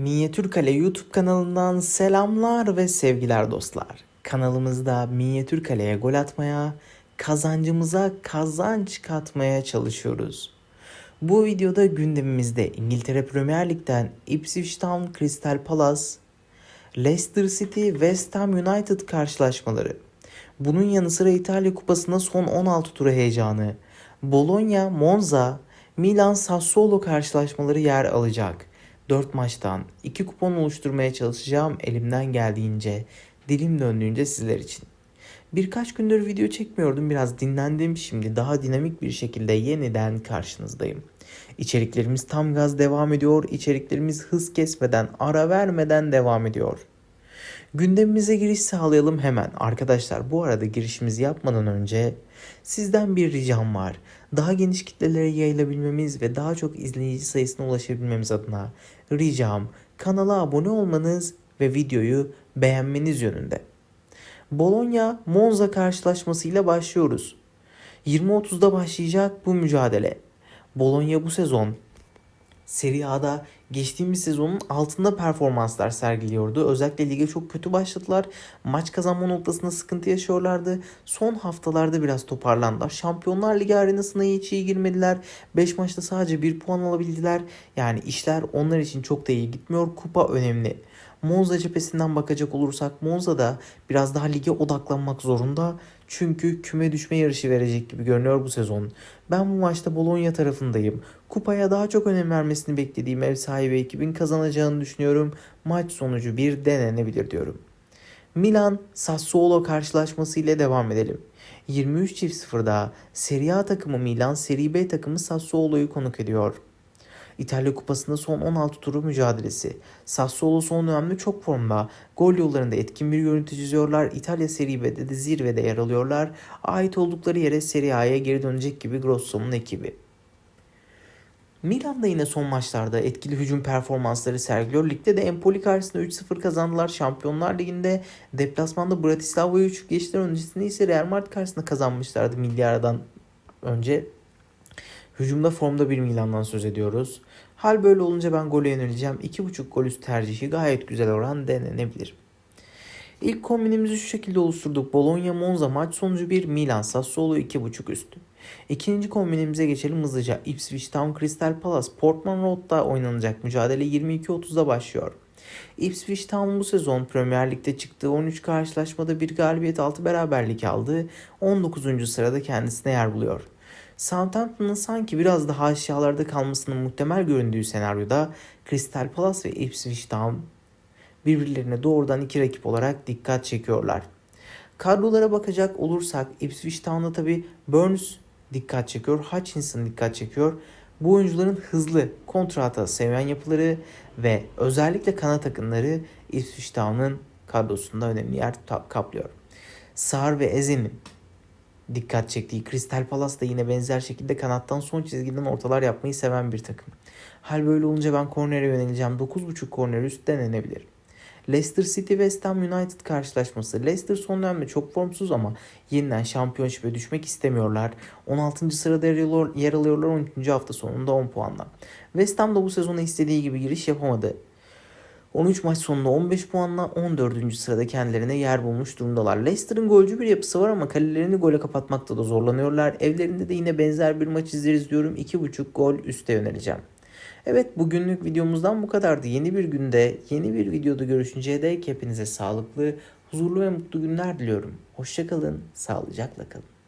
Minyatür Kale YouTube kanalından selamlar ve sevgiler dostlar. Kanalımızda Minyatür Kale'ye gol atmaya, kazancımıza kazanç katmaya çalışıyoruz. Bu videoda gündemimizde İngiltere Premier Lig'den Ipswich Town Crystal Palace, Leicester City West Ham United karşılaşmaları. Bunun yanı sıra İtalya Kupası'nda son 16 turu heyecanı, Bologna, Monza, Milan Sassuolo karşılaşmaları yer alacak. 4 maçtan 2 kupon oluşturmaya çalışacağım elimden geldiğince, dilim döndüğünce sizler için. Birkaç gündür video çekmiyordum biraz dinlendim şimdi daha dinamik bir şekilde yeniden karşınızdayım. İçeriklerimiz tam gaz devam ediyor, içeriklerimiz hız kesmeden, ara vermeden devam ediyor. Gündemimize giriş sağlayalım hemen. Arkadaşlar bu arada girişimizi yapmadan önce sizden bir ricam var. Daha geniş kitlelere yayılabilmemiz ve daha çok izleyici sayısına ulaşabilmemiz adına ricam kanala abone olmanız ve videoyu beğenmeniz yönünde. Bologna Monza karşılaşmasıyla başlıyoruz. 20.30'da başlayacak bu mücadele. Bologna bu sezon Serie A'da geçtiğimiz sezonun altında performanslar sergiliyordu. Özellikle lige çok kötü başladılar. Maç kazanma noktasında sıkıntı yaşıyorlardı. Son haftalarda biraz toparlandılar. Şampiyonlar Ligi arenasına hiç iyi girmediler. 5 maçta sadece 1 puan alabildiler. Yani işler onlar için çok da iyi gitmiyor. Kupa önemli. Monza cephesinden bakacak olursak Monza da biraz daha lige odaklanmak zorunda. Çünkü küme düşme yarışı verecek gibi görünüyor bu sezon. Ben bu maçta Bologna tarafındayım. Kupaya daha çok önem vermesini beklediğim ev sahibi ekibin kazanacağını düşünüyorum. Maç sonucu bir denenebilir diyorum. Milan Sassuolo karşılaşması ile devam edelim. 23.0'da Serie A takımı Milan, Serie B takımı Sassuolo'yu konuk ediyor. İtalya Kupası'nda son 16 turu mücadelesi. Sassuolo son dönemde çok formda. Gol yollarında etkin bir görüntü çiziyorlar. İtalya Serie B'de de zirvede yer alıyorlar. Ait oldukları yere Serie A'ya geri dönecek gibi Grosso'nun ekibi. Milan'da yine son maçlarda etkili hücum performansları sergiliyor. Ligde de Empoli karşısında 3-0 kazandılar. Şampiyonlar Ligi'nde deplasmanda Bratislava'yı 3 geçtiler. Öncesinde ise Real Madrid karşısında kazanmışlardı milli aradan önce. Hücumda formda bir Milan'dan söz ediyoruz. Hal böyle olunca ben gole yöneleceğim. 2.5 gol üst tercihi gayet güzel oran denenebilir. İlk kombinimizi şu şekilde oluşturduk. Bologna Monza maç sonucu 1 Milan Sassuolo 2.5 üstü. İkinci kombinimize geçelim hızlıca. Ipswich Town Crystal Palace Portman Road'da oynanacak mücadele 22.30'da başlıyor. Ipswich Town bu sezon Premier Lig'de çıktığı 13 karşılaşmada bir galibiyet 6 beraberlik aldı. 19. sırada kendisine yer buluyor. Southampton'ın sanki biraz daha aşağılarda kalmasının muhtemel göründüğü senaryoda Crystal Palace ve Ipswich Town birbirlerine doğrudan iki rakip olarak dikkat çekiyorlar. Kadrolara bakacak olursak Ipswich Town'da tabi Burns dikkat çekiyor, Hutchinson dikkat çekiyor. Bu oyuncuların hızlı, kontrata seven yapıları ve özellikle kanat akınları Ipswich Town'ın kadrosunda önemli yer kaplıyor. Sar ve Eze'nin dikkat çektiği Crystal Palace da yine benzer şekilde kanattan son çizgiden ortalar yapmayı seven bir takım. Hal böyle olunca ben kornere yöneleceğim. 9.5 korner üst denenebilir. Leicester City West Ham United karşılaşması. Leicester son dönemde çok formsuz ama yeniden şampiyonşipe düşmek istemiyorlar. 16. sırada yer alıyorlar 12. hafta sonunda 10 puanla. West Ham da bu sezona istediği gibi giriş yapamadı. 13 maç sonunda 15 puanla 14. sırada kendilerine yer bulmuş durumdalar. Leicester'ın golcü bir yapısı var ama kalelerini gole kapatmakta da zorlanıyorlar. Evlerinde de yine benzer bir maç izleriz diyorum. 2.5 gol üste yöneleceğim. Evet bugünlük videomuzdan bu kadardı. Yeni bir günde, yeni bir videoda görüşünceye dek hepinize sağlıklı, huzurlu ve mutlu günler diliyorum. Hoşçakalın, sağlıcakla kalın.